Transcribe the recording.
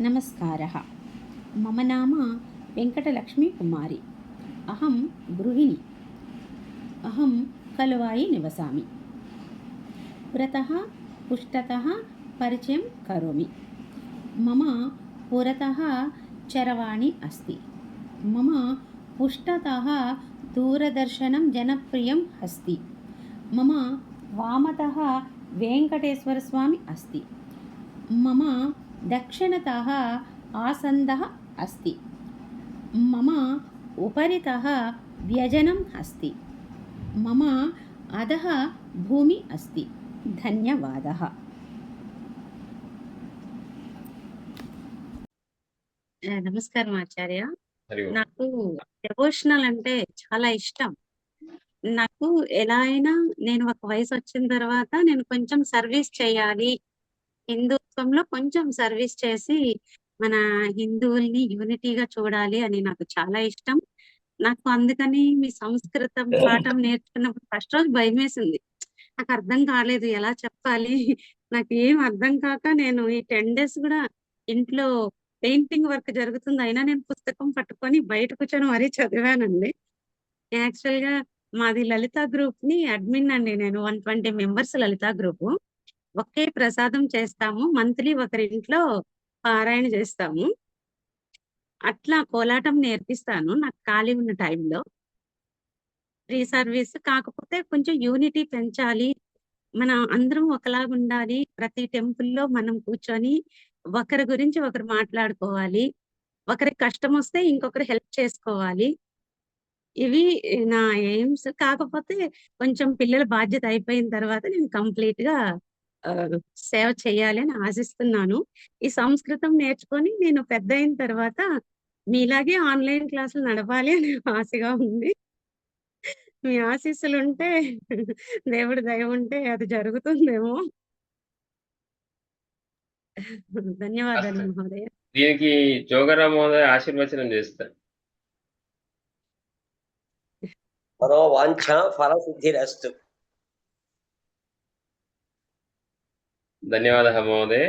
నమస్కారः. మమ నామ వెంకటలక్ష్మీకుమారి అహం గృహిణి. అహం కలువాయి నివసామి. పురతः పుష్టతः పరిచయం కరోమి. మమ పురతः చరవాణి అస్తి. మమ పుష్టతः దూరదర్శనం జనప్రియం అస్తి మమ వామతः వెంకటేశ్వరస్వామి అస్తి. మమ दक्षिणतः आसन्दः अस्ति मम उपरितः व्यजनम् अस्ति मम अधः भूमि अस्ति ధన్యవాదः ఆ, నమస్కారం ఆచార్య హరి ఓం. నాకు డెవోషనల్ అంటే చాలా ఇష్టం నాకు ఎలా అయినా నేను ఒక వయసు వచ్చిన తర్వాత నేను కొంచెం సర్వీస్ చేయాలి హిందుత్వంలో కొంచెం సర్వీస్ చేసి మన హిందువుల్ని యూనిటీగా చూడాలి అని నాకు చాలా ఇష్టం. నాకు అందుకని మీ సంస్కృతం పాఠం నేర్చుకున్నప్పుడు ఫస్ట్ రోజు భయం వేసింది నాకు అర్థం కాలేదు ఎలా చెప్పాలి. నాకు ఏం అర్థం కాక నేను ఈ టెన్ డేస్ కూడా ఇంట్లో పెయింటింగ్ వర్క్ జరుగుతుంది అయినా నేను పుస్తకం పట్టుకొని బయట కూర్చొని మరీ చదివానండి. యాక్చువల్గా మాది లలిత గ్రూప్ని అడ్మిన్ అండి నేను one twenty members Lalitha group. ఒకే ప్రసాదం చేస్తాము. మంత్లీ ఒకరి ఇంట్లో పారాయణ చేస్తాము. అట్లా కోలాటం నేర్పిస్తాను నాకు ఖాళీ ఉన్న టైంలో. ఫ్రీ సర్వీస్ కాకపోతే కొంచెం యూనిటీ పెంచాలి. మనం అందరం ఒకలాగా ఉండాలి. ప్రతి టెంపుల్లో మనం కూర్చొని ఒకరి గురించి ఒకరు మాట్లాడుకోవాలి. ఒకరికి కష్టం వస్తే ఇంకొకరు హెల్ప్ చేసుకోవాలి. ఇవి నా ఎయిమ్స్. కాకపోతే కొంచెం పిల్లల బాధ్యత అయిపోయిన తర్వాత నేను కంప్లీట్గా సేవ చేయాలి అని ఆశిస్తున్నాను. ఈ సంస్కృతం నేర్చుకొని నేను పెద్ద అయిన తర్వాత మీలాగే ఆన్లైన్ క్లాసులు నడపాలి అని ఆశగా ఉంది. మీ ఆశీస్సులు ఉంటే దేవుడి దయ ఉంటే అది జరుగుతుందేమో. ధన్యవాదాలు. మహోదయ. దీనికి జోగరామ్ మహోదయ ఆశీర్వచనం చేస్తారు మనోవాంఛ ఫలసిద్ధిరస్తు. ధన్యవాదాలు महोदय